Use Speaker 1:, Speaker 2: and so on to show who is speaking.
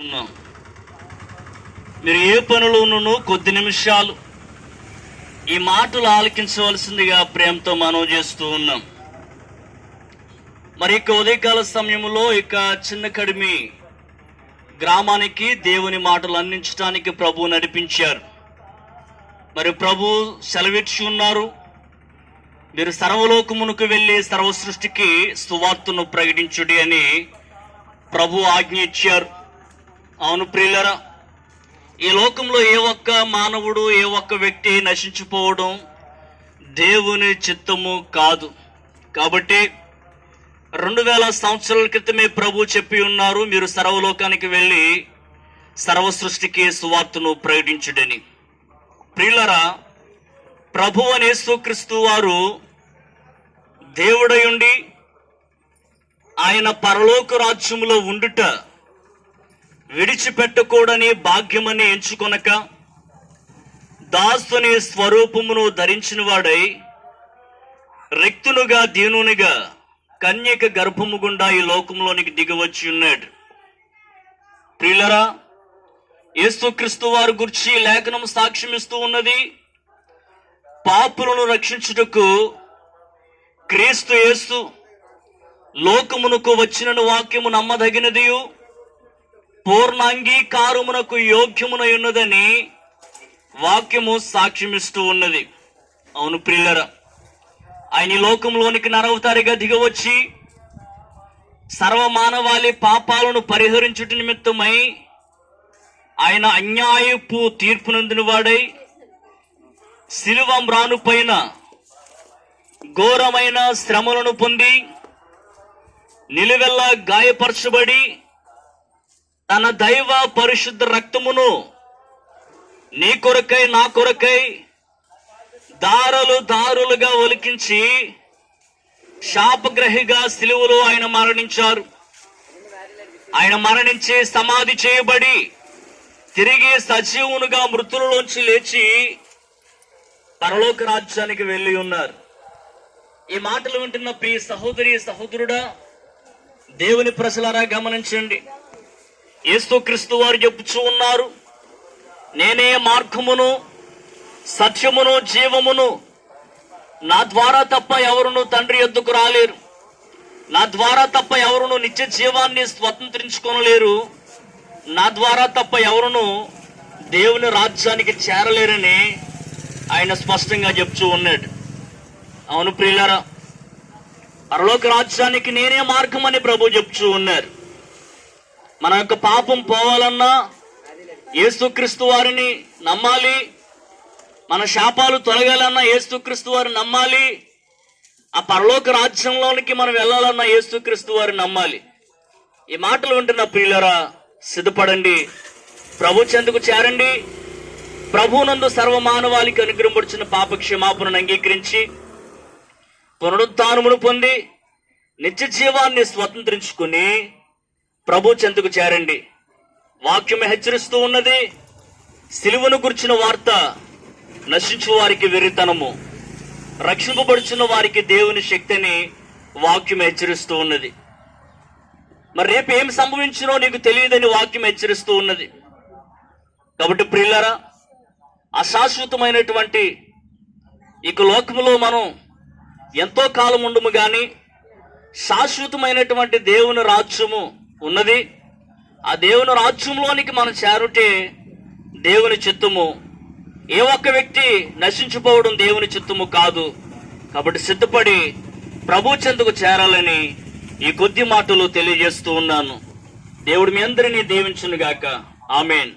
Speaker 1: ఉన్నాం. మీరు ఏ పనులోనూ కొద్ది నిమిషాలు. ఈ మాటలు ఆలకించవలసిందిగా ప్రేమతో మనం చేస్తూ ఉన్నాం. మరి ఇక ఉదయకాల సమయంలో ఇక చిన్న కడిమి గ్రామానికి దేవుని మాటలు అందించడానికి ప్రభు నడిపించారు. మరి ప్రభు సెలవిచ్చి ఉన్నారు. మీరు సర్వలోకమునకు వెళ్ళి సర్వ సృష్టికి సువార్తను ప్రకటించుడి అని ప్రభు ఆజ్ఞ ఇచ్చారు. అవును ప్రియులరా ఈ లోకంలో ఏ ఒక్క మానవుడు ఏ ఒక్క వ్యక్తి నశించిపోవడం దేవుని చిత్తము కాదు. కాబట్టి రెండు వేల సంవత్సరాల క్రితమే ప్రభు చెప్పి ఉన్నారు మీరు సర్వలోకానికి వెళ్ళి సర్వ సృష్టికి సువార్తను ప్రకటించుడని. ప్రియులరా ప్రభు అనే యేసుక్రీస్తు వారు దేవుడయుండి ఆయన పరలోక రాజ్యములో ఉండుట విడిచిపెట్టకూడని భాగ్యమని ఎంచుకొనక దాసుని స్వరూపమును ధరించిన వాడై రిక్తునుగా దీనునిగా కన్యక గర్భము గుండా ఈ లోకంలోనికి దిగవచ్చి ఉన్నాడు. ప్రియులరా యేసుక్రీస్తు వారి గురించి లేఖనం సాక్ష్యమిస్తూ ఉన్నది. పాపులను రక్షించుటకు క్రీస్తు యేసు లోకమునకు వచ్చిన వాక్యము నమ్మదగినదియు. పూర్ణాంగీకారమునకు యోగ్యమునై ఉన్నదని వాక్యము సాక్ష్యమిస్తూ ఉన్నది. అవును ప్రిల్లర ఆయన ఈ లోకంలోనికి నరవతారిగా దిగవచ్చి సర్వమానవాళి పాపాలను పరిహరించుట నిమిత్తమై ఆయన అన్యాయపు తీర్పునందిన వాడై శిలువ మ్రాను పైన ఘోరమైన శ్రమలను పొంది నిలువెల్లా గాయపరచబడి తన దైవ పరిశుద్ధ రక్తమును నీ కొరకై నా కొరకై దారులు దారులుగా ఒలికించి శాపగ్రహిగా సిలువలో ఆయన మరణించారు. ఆయన మరణించి సమాధి చేయబడి తిరిగి సజీవునుగా మృతులలోంచి లేచి పరలోక రాజ్యానికి వెళ్ళి ఉన్నారు. ఈ మాటలు వింటున్న ప్రియ సహోదరి సహోదరుడా దేవుని ప్రజలారా గమనించండి. యేసుక్రీస్తు వారు చెప్పుచూ ఉన్నారు నేనే మార్గమును సత్యమును జీవమును నా ద్వారా తప్ప ఎవరును తండ్రి ఎద్దుకు రాలేరు. నా ద్వారా తప్ప ఎవరును నిత్య జీవాన్ని స్వతంత్రించుకోనలేరు. నా ద్వారా తప్ప ఎవరును దేవుని రాజ్యానికి చేరలేరని ఆయన స్పష్టంగా చెప్తూ ఉన్నాడు. అవును ప్రియులరా పరలోక రాజ్యానికి నేనే మార్గం అని ప్రభు చెప్తూ ఉన్నారు. మన యొక్క పాపం పోవాలన్నా ఏసుక్రీస్తు వారిని నమ్మాలి. మన శాపాలు తొలగాలన్నా ఏసుక్రీస్తు వారిని నమ్మాలి. ఆ పరలోక రాజ్యంలోనికి మనం వెళ్ళాలన్నా ఏసుక్రీస్తు వారిని నమ్మాలి. ఈ మాటలు వింటున్న ప్రియులరా సిద్ధపడండి. ప్రభు చెందుకు చేరండి. ప్రభునందు సర్వమానవాళికి అనుగ్రహపడిచిన పాప క్షమాపణను అంగీకరించి పునరుత్నమును పొంది నిత్య జీవాన్ని స్వతంత్రించుకుని ప్రభు చెందుకు చేరండి. వాక్యం హెచ్చరిస్తూ ఉన్నది. సిలువను గుర్చిన వార్త నశించు వారికి వెర్రితనము. రక్షింపబడుచున్న వారికి దేవుని శక్తిని వాక్యం హెచ్చరిస్తూ ఉన్నది. మరి రేపు ఏం సంభవించినో నీకు తెలియదని వాక్యం హెచ్చరిస్తూ ఉన్నది. కాబట్టి ప్రిల్లరా అశాశ్వతమైనటువంటి ఇక లోకములో మనం ఎంతో కాలం ఉండము కానీ శాశ్వతమైనటువంటి దేవుని రాజ్యము ఉన్నది. ఆ దేవుని రాజ్యంలోనికి మనం చేరుటే దేవుని చిత్తము. ఏ ఒక్క వ్యక్తి నశించిపోవడం దేవుని చిత్తము కాదు. కాబట్టి సిద్ధపడి ప్రభు చెందుకు చేరాలని ఈ కొద్ది మాటలు తెలియజేస్తూ ఉన్నాను. దేవుడు మీ అందరినీ దీవించునుగాక. ఆమెన్.